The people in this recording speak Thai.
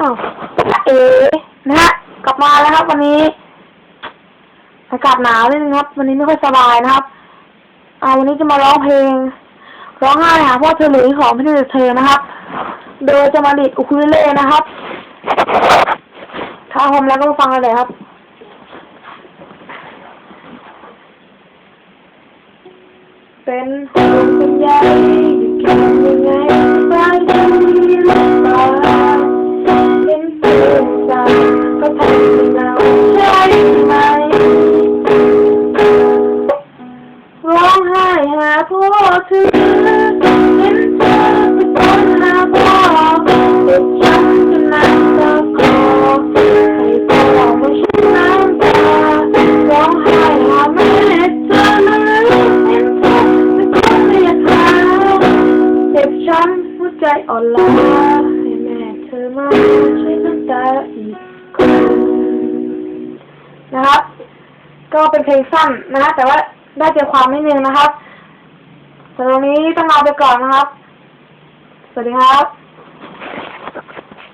อ้าวเอ๋นะฮะกลับมาแล้วครับ วันนี้ อากาศหนาวนิดนึงครับ วันนี้ไม่ค่อยสบายนะครับอ่าวันนี้จะมาร้องเพลง ร้องไห้หาพ่อเธอหรือของพี่เธอนะครับ โดยจะมาดิดอุคุเลเล่นะครับ ถ้าพร้อมแล้วก็มาฟังกันเลยครับเป็นห่วงเป็นยอยู่ ก็ทำให้เราใช่ไหมร้องไห้หาพ่อเธอเห็นเธอไปตอนหาพ่อเจ็บช้ำจนน้ำตาคลอให้พ่อมาช่วยน้ำตาร้องไห้หาแม่เธอเห็นเธอไปตอนเรียกหาเจ็บช้ำหัวใจอ่อนล้าให้แม่เธอมาช่วยน้ำตา ก็เป็นเพลงสั้นนะ แต่ว่าได้ใจความนิดนึงนะครับสำหรับวันนี้ต้องลาไปก่อนนะครับ สวัสดีครับ